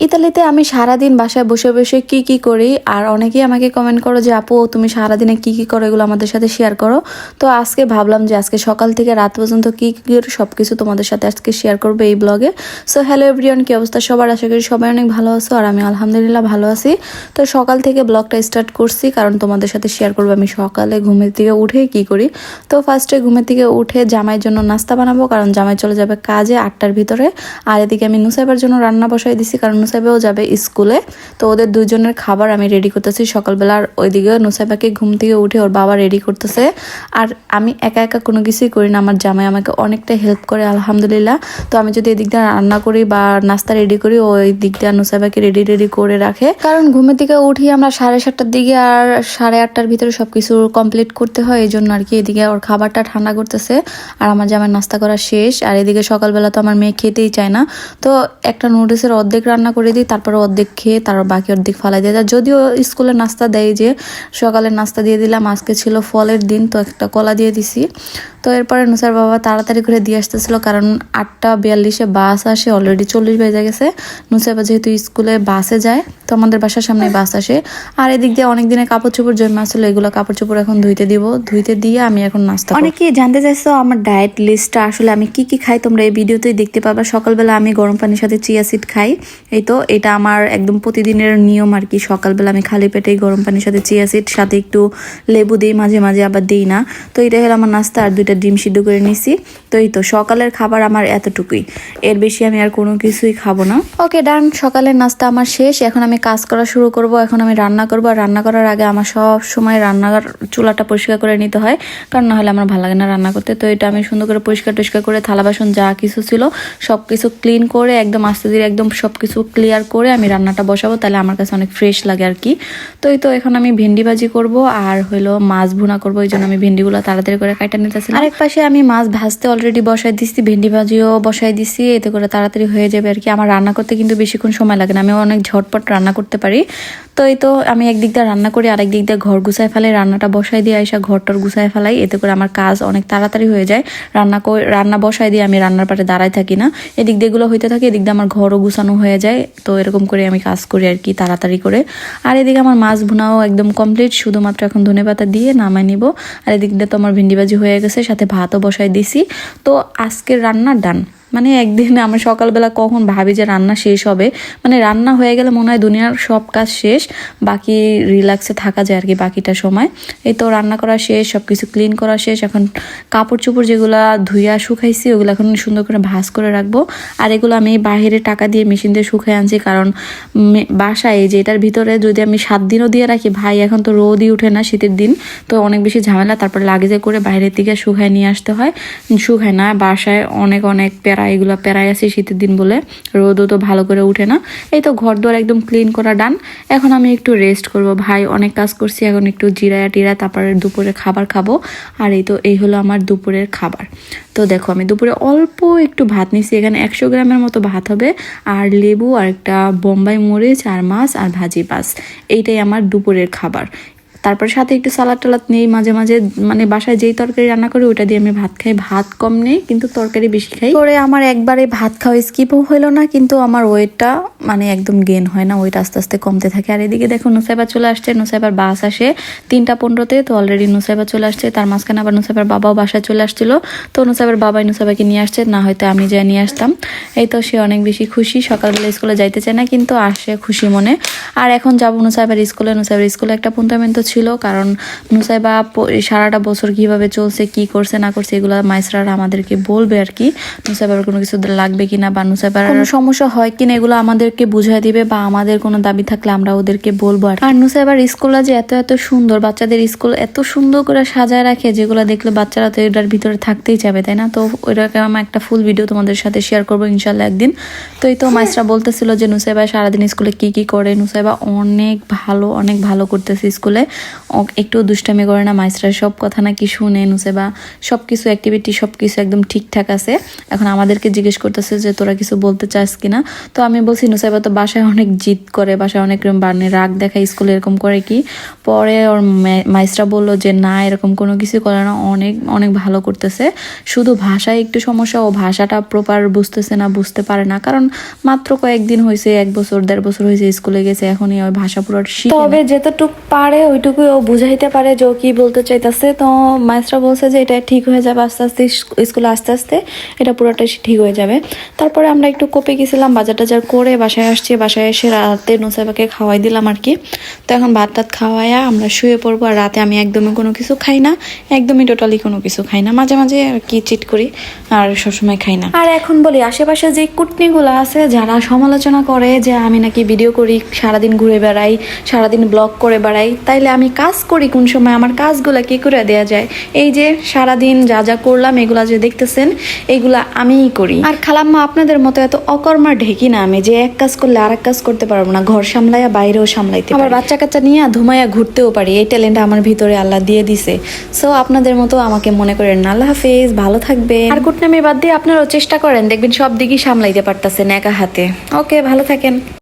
ইতালিতে আমি সারাদিন বাসায় বসে বসে কি কি করি, আর অনেকেই আমাকে কমেন্ট করো যে, আপু, তুমি সারাদিনে কি কি করো? এগুলো আমাদের সাথে শেয়ার করো। তো আজকে ভাবলাম যে, আজকে সকাল থেকে রাত পর্যন্ত কি কি করি সব কিছু তোমাদের সাথে আজকে শেয়ার করব এই ব্লগে সো হ্যালো এভরিওয়ান কি অবস্থা? সবার আশা করি সবাই অনেক ভালো আছো, আর আমি আলহামদুলিল্লাহ ভালো আছি। তো সকাল থেকে ব্লগটা স্টার্ট করছি, কারণ তোমাদের সাথে শেয়ার করব আমি সকালে ঘুমের থেকে উঠে কি করি। তো ফার্স্টে ঘুমের থেকে উঠে জামাইয়ের জন্য নাস্তা বানাবো, কারণ জামাই চলে যাবে কাজে আটটার ভিতরে। আর এদিকে আমি নুসাইবার জন্য রান্না বসাই দিছি, কারণ নুসাইবাও যাবে স্কুলে। তো ওদের দুজনের খাবার আমি রেডি করতেছি। সকালবেলা আর ওইদিকে নুসাইবাকে ঘুম থেকে উঠে ওর বাবা রেডি করতেছে। আর আমি একা একা কোনো কিছুই করি না। আমার জামাই আমাকে অনেকটা হেল্প করে, আলহামদুলিল্লাহ। তো আমি যদি এদিক দিয়ে রান্না করি বা নাস্তা রেডি করি ওই দিক দিয়ে নুসাইবাকে রেডি রেডি করে রাখে। কারণ ঘুমের দিকে উঠি আমরা সাড়ে সাতটার দিকে আর সাড়ে আটটার ভিতরে সব কিছু কমপ্লিট করতে হয়। এই জন্য আর কি এদিকে ওর খাবারটা ঠান্ডা করতেছে। আর আমার জামাই নাস্তা করা শেষ। আর এদিকে সকালবেলা তো আমার মেয়ে খেতেই চায় না। তো একটা নুডলসের অর্ধেক রান্না করে দিই, তারপরে অর্ধেক খেয়ে তারপর বাকি অর্ধেক ফালাই দিয়ে। যায় যদিও স্কুলে নাস্তা দেয় যে, সকালে নাস্তা দিয়ে দিলাম, আজকে ছিল ফলের দিন, তো একটা কলা দিয়ে দিছি। তো এরপরে নুসার বাবা তাড়াতাড়ি করে দিয়ে আসতেছিল, কারণ আটটা বিয়াল্লিশে বাস আসে অলরেডি চল্লিশ বেজে গেছে। নুসার নুসাইবা যেহেতু স্কুলে বাসে যায়, তো আমাদের বাসার সামনে বাস আসে। আর এদিক দিয়ে অনেক দিনে কাপড় চোপড় জমা আসলে এগুলো কাপড় চোপড় এখন ধুইতে দিব। ধুইতে দিয়ে আমি এখন নাস্তা অনেকে জানতে চাইছো, আমার ডায়েট লিস্টটা আসলে আমি কি কি খাই, তোমরা এই ভিডিওতেই দেখতে পাবা। সকালবেলা আমি গরম পানির সাথে চিয়া সিড খাই। এই তো এটা আমার একদম প্রতিদিনের নিয়ম আর কি। সকালবেলা আমি খালি পেটেই গরম পানির সাথে চিয়া সিড, সাথে একটু লেবু দিই, মাঝে মাঝে আবার দিই না। তো এটা হলো আমার নাস্তা আর দুইটা ডিম সিদ্ধ করে নিছি। তো এই তো, সকালের খাবার আমার এতটুকুই। এর বেশি আমি আর কোনো কিছুই খাব না। ওকে, ডান। সকালের নাস্তা আমার শেষ। এখন আমি কাজ করা শুরু করব। এখন আমি রান্না করব। আর রান্না করার আগে আমার সব সময় রান্নার চুলাটা পরিষ্কার করে নিতে হয়। কারণ না হলে আমার ভালো লাগে না রান্না করতে। তো এটা আমি সুন্দর করে পরিষ্কার টরিষ্কার করে থালা বাসন যা কিছু ছিল সব কিছু ক্লিন করে একদম আস্তে ধীরে একদম সব কিছু ক্লিয়ার করে আমি রান্নাটা বসাবো, তাহলে আমার কাছে অনেক ফ্রেশ লাগে আর কি। তো এই তো এখন আমি ভেন্ডি ভাজি করব, আর হলো মাছ ভুনা করব, এই জন্য আমি ভেন্ডিগুলো তাড়াতাড়ি করে কাটা নিতেছি আরেক পাশে আমি মাছ ভাজতে অলরেডি বসাই দিছি, ভেন্ডি ভাজিও বসাই দিছি, এতে করে তাড়াতাড়ি হয়ে যাবে আর কি। আমার রান্না করতে কিন্তু বেশিক্ষণ সময় লাগে না আমি অনেক ঝটপট রান্না করতে পারি। তো এই তো আমি একদিক দিয়ে রান্না করি, আরেক দিক দিয়ে ঘর গুছাই ফেলাই, রান্নাটা বসাই দিয়ে আইসা ঘরটর গুছাই ফেলাই, এতে করে আমার কাজ অনেক তাড়াতাড়ি হয়ে যায়। রান্না রান্না বসাই দিয়ে আমি রান্নার পাটে দাঁড়াই থাকি না। এদিক দিয়ে এগুলো হইতে থাকে, এদিক দিয়ে আমার ঘরও গুছানো হয়ে যায় তো এরকম করে আমি কাজ করি আর কি তাড়াতাড়ি করে। আর এদিকে আমার মাছ ভুনাও একদম কমপ্লিট শুধুমাত্র এখন ধনে পাতা দিয়ে নামাই নিব। আর এদিকটা তো আমার ভিন্ডি ভাজি হয়ে গেছে, সাথে ভাতও বসাই দিছি। তো আজকের রান্না ডান মানে একদিন আমি সকালবেলা কখন ভাবি যে রান্না শেষ হবে মানে রান্না হয়ে গেলে মনে হয় দুনিয়ার সব কাজ শেষ, বাকি রিল্যাক্সে থাকা যায় আর কি বাকিটা সময়। এই তো রান্না করা শেষ সব কিছু ক্লিন করা শেষ, এখন কাপড় চোপড় যেগুলো ধুইয়া শুকাইছি, ওগুলো এখন সুন্দর করে ভাঁজ করে রাখব। আর এগুলো আমি বাইরে টাকা দিয়ে মেশিন দিয়ে শুকাই আনছি কারণ বাসায় যে এটার ভিতরে যদি আমি সাত দিনও দিয়ে রাখি, ভাই এখন তো রোদই উঠে না শীতের দিন, তো অনেক বেশি ঝামেলা, তারপর লাগেজে করে বাইরের দিকে শুকায় নিয়ে আসতে হয়। শুকায় না, বাসায় অনেক অনেক প্যারা এগুলো প্যারাই আছে শীতের দিন বলে। রোদও তো ভালো করে উঠে না। এই তো ঘর দোয়ার একদম ক্লিন করা ডান এখন আমি একটু রেস্ট করব। ভাই, অনেক কাজ করছি। এখন একটু জিরায়া টিরা তারপরে দুপুরে খাবার খাব। আর এই তো, এই হলো আমার দুপুরের খাবার। তো দেখো, আমি দুপুরে অল্প একটু ভাত নিছি। এখানে একশো গ্রামের মতো ভাত হবে। আর লেবু, আর একটা বোম্বাই মরিচ, আর মাছ, আর ভাজি পাস এইটাই আমার দুপুরের খাবার। তারপর সাথে একটু সালাদ টালাদ নেই, মাঝে মাঝে মানে বাসায় যেই তরকারি রান্না করি ওটা দিয়ে আমি ভাত খাই। ভাত কম নেই, কিন্তু তরকারি বেশি খাই। করে আমার একবারে ভাত খাওয়া স্কিপও হলো না, কিন্তু আমার ওয়েটটা মানে একদম গেন হয় না, ওয়েট আস্তে আস্তে কমতে থাকে। আর এদিকে দেখো নুসাইবা চলে আসছে, নুসাইবার বাস আসে তিনটা পনেরোতে, তো অলরেডি নুসাইবা চলে আসছে, তার মাঝখানে আবার নুসাইবার বাবাও বাসায় চলে আসছিল। তো নুসাইবার বাবাই নুসাইবাকে নিয়ে আসছে, না হয়তো আমি যাই, নিয়ে আসতাম। এই তো সে অনেক বেশি খুশি, সকালবেলা স্কুলে যাইতে চায় না, কিন্তু আসে খুশি মনে। আর এখন যাব নুসাইবার স্কুলে নুসাইবার স্কুলে একটা পুন্তামেন্ট ছিল কারণ নুসাইবা সারাটা বছর কীভাবে চলছে কি করছে না করছে এগুলো মাইসরারা আমাদেরকে বলবে আর কি। নুসাইবার কোনো কিছু লাগবে কিনা বা নুসাইবার কোনো সমস্যা হয় কিনা এগুলো আমাদেরকে বুঝাই দিবে বা আমাদের কোনো দাবি থাকলে আমরা ওদেরকে বলব আর আর নুসাইবার স্কুলটা যে এত এত সুন্দর বাচ্চাদের স্কুল এত সুন্দর করে সাজায় রাখে যেগুলো দেখলে বাচ্চারা তো এটার ভিতরে থাকতেই যাবে তাই না? তো ওইটাকে আমার একটা ফুল ভিডিও তোমাদের সাথে শেয়ার করব ইনশাল্লাহ একদিন। তো এই তো মাইসরা বলতেছিল যে নুসাইবা সারাদিন স্কুলে কি কি করে নুসাইবা অনেক ভালো অনেক ভালো করতেছে স্কুলে। একটু দুষ্টামি করে না, মাইসরা সব কথা নাকি শুনে নুসে বা সব কিছু অ্যাক্টিভিটি সব কিছু একদম ঠিকঠাক আছে। এখন আমাদেরকে জিজ্ঞেস করতেছে যে, তোরা কিছু বলতে চাস কিনা? তো আমি বলছি নুসাইবা তো বাসায় অনেক জিদ করে, বাসায় অনেক এরকম বাড়নে রাগ দেখায়, স্কুলে এরকম করে কি? পরে ওর মাইসরা বলল যে, না, এরকম কোনো কিছু করে না, অনেক অনেক ভালো করতেছে। শুধু ভাষায় একটু সমস্যা, ও ভাষাটা প্রপার বুঝতেছে না, বুঝতে পারে না। কারণ মাত্র কয়েকদিন হয়েছে এক বছর, দেড় বছর হয়েছে স্কুলে গেছে, এখনই ওই ভাষা পুরো তবে যেতটুক পারে, ওইটুকু ও বুঝাইতে পারে যে ও কি বলতে চাইতেছে, তো মাইস্টরা বলছে যে এটা ঠিক হয়ে যাবে আস্তে আস্তে স্কুলে আস্তে আস্তে, এটা পুরোটাই ঠিক হয়ে যাবে। তারপরে আমরা একটু কোপে গেছিলাম, বাজার টাজার করে বাসায় আসছি, বাসায় এসে রাতে নুসাইবাকে খাওয়াই দিলাম আর কি। তো এখন ভাত টাত খাওয়াইয়া আমরা শুয়ে পড়ব আর রাতে আমি একদমই কোনো কিছু খাই না, একদমই টোটালি কোনো কিছু খাই না। মাঝে মাঝে আর কি চিট করি, আর সবসময় খাই না। আর এখন বলি, আশেপাশে যে কুটনিগুলো আছে, যারা সমালোচনা করে যে আমি নাকি ভিডিও করি, সারাদিন ঘুরে বেড়াই, সারাদিন ব্লগ করে বেড়াই, তাইলে আমি কাজ করি কোন সময় আমার কাজগুলো কি করে দেয়া যায়? এই যে সারাদিন যা যা করলাম এগুলা যে দেখতেছেন এগুলা আমিই করি। আর খালাম্মা আপনাদের মতো এত অকর্মা ঢেকি না আমি যে এক কাজ করলে আর এক কাজ করতে পারব না ঘর সামলাইয়া বাইরেও সামলাইতে আবার বাচ্চা কাচ্চা নিয়ে ধুমাইয়া ঘুরতেও পারি এই ট্যালেন্ট আমার ভিতরে আল্লাহ দিয়ে দিছে। সো আপনাদের মতো আমাকে মনে করেন আল্লাহ হাফেজ ভালো থাকবে আর কুটনামি বাদ দিয়ে আপনারাও চেষ্টা করেন দেখবেন সব দিকই সামলাইতে পারতেছেন একা হাতে। ওকে ভালো থাকেন।